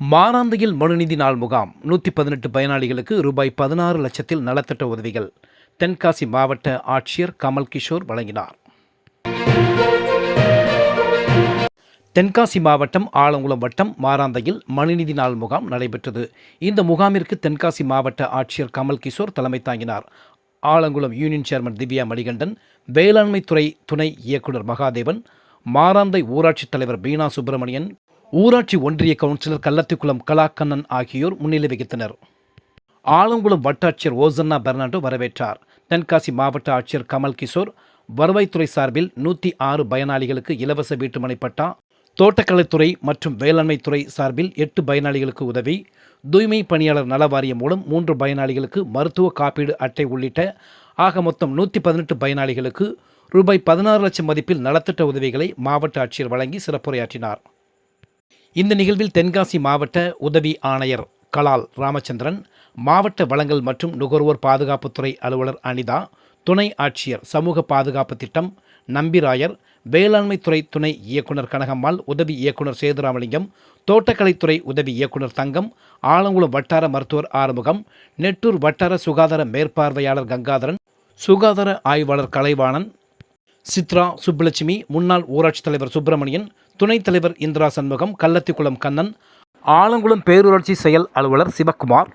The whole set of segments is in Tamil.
மானாந்தியில் மனுநீதி நாள் முகாம். நூற்றி பதினெட்டு பயனாளிகளுக்கு ரூபாய் பதினாறு லட்சத்தில் நலத்திட்ட உதவிகள். தென்காசி மாவட்ட ஆட்சியர் கமல் கிஷோர் வழங்கினார். தென்காசி மாவட்டம் ஆலங்குளம் வட்டம் மாராந்தையில் மனுநீதி நாள் முகாம் நடைபெற்றது. இந்த முகாமிற்கு தென்காசி மாவட்ட ஆட்சியர் கமல் கிஷோர் தலைமை தாங்கினார். ஆலங்குளம் யூனியன் சேர்மன் திவ்யா மணிகண்டன் வேளாண்மைத்துறை துணை இயக்குனர் மகாதேவன் மாராந்தை ஊராட்சித் தலைவர் பீனா சுப்பிரமணியன் ஊராட்சி ஒன்றிய கவுன்சிலர் கள்ளத்திக்குளம் கலாக்கண்ணன் ஆகியோர் முன்னிலை வகித்தனர். ஆலங்குளம் வட்டாட்சியர் ஓசன்னா பெர்னாண்டோ வரவேற்றார். தென்காசி மாவட்ட ஆட்சியர் கமல் கிஷோர் வருவாய்த்துறை சார்பில் நூற்றி ஆறு பயனாளிகளுக்கு இலவச வீட்டுமனை பட்டா தோட்டக்கலைத்துறை மற்றும் வேளாண்மைத்துறை சார்பில் எட்டு பயனாளிகளுக்கு உதவி தூய்மை பணியாளர் நல வாரியம் மூலம் மூன்று பயனாளிகளுக்கு மருத்துவ காப்பீடு அட்டை உள்ளிட்ட ஆக மொத்தம் நூற்றி பதினெட்டு பயனாளிகளுக்கு ரூபாய் பதினாறு லட்சம் மதிப்பில் நலத்திட்ட உதவிகளை மாவட்ட ஆட்சியர் வழங்கி சிறப்புரையாற்றினார். இந்த நிகழ்வில் தென்காசி மாவட்ட உதவி ஆணையர் கலால் ராமச்சந்திரன் மாவட்ட வளங்கள் மற்றும் நுகர்வோர் பாதுகாப்புத்துறை அலுவலர் அனிதா துணை ஆட்சியர் சமூக பாதுகாப்பு திட்டம் நம்பிராயர் வேளாண்மைத்துறை துணை இயக்குனர் கனகம்மாள் உதவி இயக்குனர் சேதுராமலிங்கம் தோட்டக்கலைத்துறை உதவி இயக்குனர் தங்கம் ஆலங்குளம் வட்டார மருத்துவர் ஆறுமுகம் நெட்டூர் வட்டார சுகாதார மேற்பார்வையாளர் கங்காதரன் சுகாதார ஆய்வாளர் கலைவாணன் சித்ரா சுப்புலட்சுமி முன்னாள் ஊராட்சித் தலைவர் சுப்பிரமணியன் துணைத் தலைவர் இந்திரா சண்முகம் கள்ளத்திக்குளம் கண்ணன் ஆலங்குளம் பேரூராட்சி செயல் அலுவலர் சிவக்குமார்.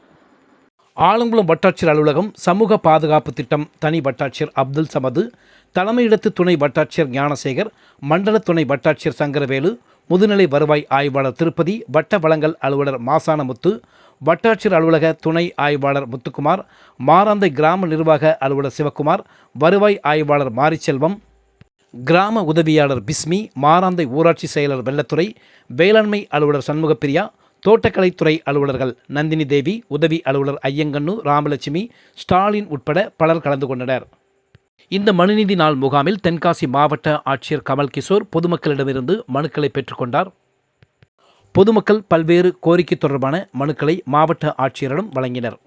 ஆலங்குளம் வட்டாட்சியர் அலுவலகம் சமூக பாதுகாப்பு திட்டம் தனி வட்டாட்சியர் அப்துல் சமது தலைமையிடத்து துணை வட்டாட்சியர் ஞானசேகர் மண்டல துணை வட்டாட்சியர் சங்கரவேலு முதுநிலை வருவாய் ஆய்வாளர் திருப்பதி வட்ட வளங்கள் அலுவலர் மாசானமுத்து வட்டாட்சியர் அலுவலக துணை ஆய்வாளர் முத்துக்குமார் மாராந்தை கிராம நிர்வாக அலுவலர் சிவக்குமார் வருவாய் ஆய்வாளர் மாரிச்செல்வம் கிராம உதவியாளர் பிஸ்மி மாராந்தை ஊராட்சி செயலர் வெள்ளத்துறை வேளாண்மை அலுவலர் சண்முகப்பிரியா தோட்டக்கலைத்துறை அலுவலர்கள் நந்தினி தேவி உதவி அலுவலர் ஐயங்கண்ணு ராமலட்சுமி ஸ்டாலின் உட்பட பலர் கலந்து கொண்டனர். இந்த மனுநீதி நாள் முகாமில் தென்காசி மாவட்ட ஆட்சியர் கமல் கிஷோர் பொதுமக்களிடமிருந்து மனுக்களை பெற்றுக்கொண்டார். பொதுமக்கள் பல்வேறு கோரிக்கை தொடர்பான மனுக்களை மாவட்ட ஆட்சியரிடம் வழங்கினர்.